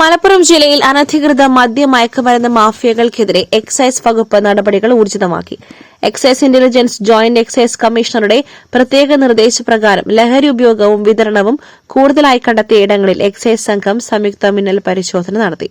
മലപ്പുറം ജില്ലയിൽ അനധികൃത മദ്യ മയക്കുമരുന്ന് മാഫിയകൾക്കെതിരെ എക്സൈസ് വകുപ്പ് നടപടികൾ ഊർജിതമാക്കി. എക്സൈസ് ഇന്റലിജൻസ് ജോയിന്റ് എക്സൈസ് കമ്മീഷണറുടെ പ്രത്യേക നിർദ്ദേശപ്രകാരം ലഹരി ഉപയോഗവും വിതരണവും കൂടുതലായി കണ്ടെത്തിയ ഇടങ്ങളിൽ എക്സൈസ് സംഘം സംയുക്ത മിന്നൽ പരിശോധന നടത്തി.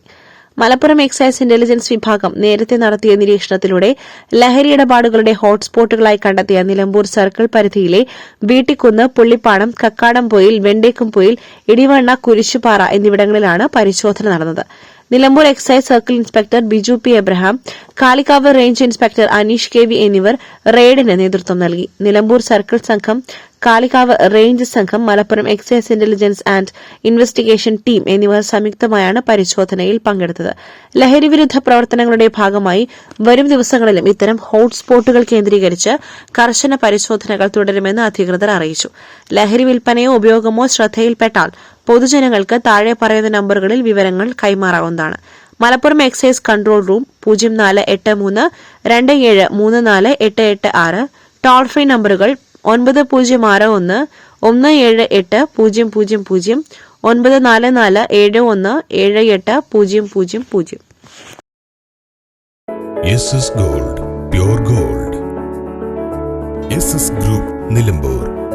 മലപ്പുറം എക്സൈസ് ഇന്റലിജൻസ് വിഭാഗം നേരത്തെ നടത്തിയ നിരീക്ഷണത്തിലൂടെ ലഹരി ഇടപാടുകളുടെ ഹോട്ട്സ്പോട്ടുകളായി കണ്ടെത്തിയ നിലമ്പൂർ സർക്കിൾ പരിധിയിലെ വീട്ടിക്കുന്ന് പുള്ളിപ്പാടം കക്കാടംപൊയിൽ വെണ്ടേക്കുംപൊയിൽ ഇടിവണ്ണ കുരിശുപാറ എന്നിവിടങ്ങളിലാണ് പരിശോധന നടന്നത്. Nilambur excise circle inspector Biju P Abraham Kalikavu range inspector Aneesh K V എന്നിവർ റെയ്ഡിന് നേതൃത്വം നൽകി. നിലമ്പൂർ സർക്കിൾ സംഘം കാളിക്കാവ് റേഞ്ച് സംഘം Malappuram excise intelligence and investigation team എന്നിവർ സംയുക്തമായാണ് പരിശോധനയിൽ പങ്കെടുത്തത്. ലഹരിവിരുദ്ധ പ്രവർത്തനങ്ങളുടെ ഭാഗമായി വരും ദിവസങ്ങളിലും ഇത്തരം ഹോട്ട്സ്പോട്ടുകൾ കേന്ദ്രീകരിച്ച് കർശന പരിശോധനകൾ തുടരുമെന്ന് അധികൃതർ അറിയിച്ചു. ലഹരി വിൽപ്പനയോ ഉപയോഗമോ ശ്രദ്ധയിൽപ്പെട്ടാൽ പൊതുജനങ്ങൾക്ക് താഴെ പറയുന്ന നമ്പറുകളിൽ വിവരങ്ങൾ കൈമാറാവുന്നതാണ്. മലപ്പുറം എക്സൈസ് കൺട്രോൾ റൂം പൂജ്യം നാല് എട്ട് മൂന്ന് രണ്ട് ഏഴ് മൂന്ന് നാല് എട്ട് എട്ട് ആറ്. ടോൾ ഫ്രീ നമ്പറുകൾ ഒൻപത് പൂജ്യം ആറ് ഒന്ന് ഒന്ന് ഏഴ് എട്ട് പൂജ്യം പൂജ്യം പൂജ്യം ഒൻപത് നാല് നാല് ഏഴ് ഒന്ന് ഏഴ് എട്ട് പൂജ്യം പൂജ്യം പൂജ്യം. Gold pure gold. Group Nilambur.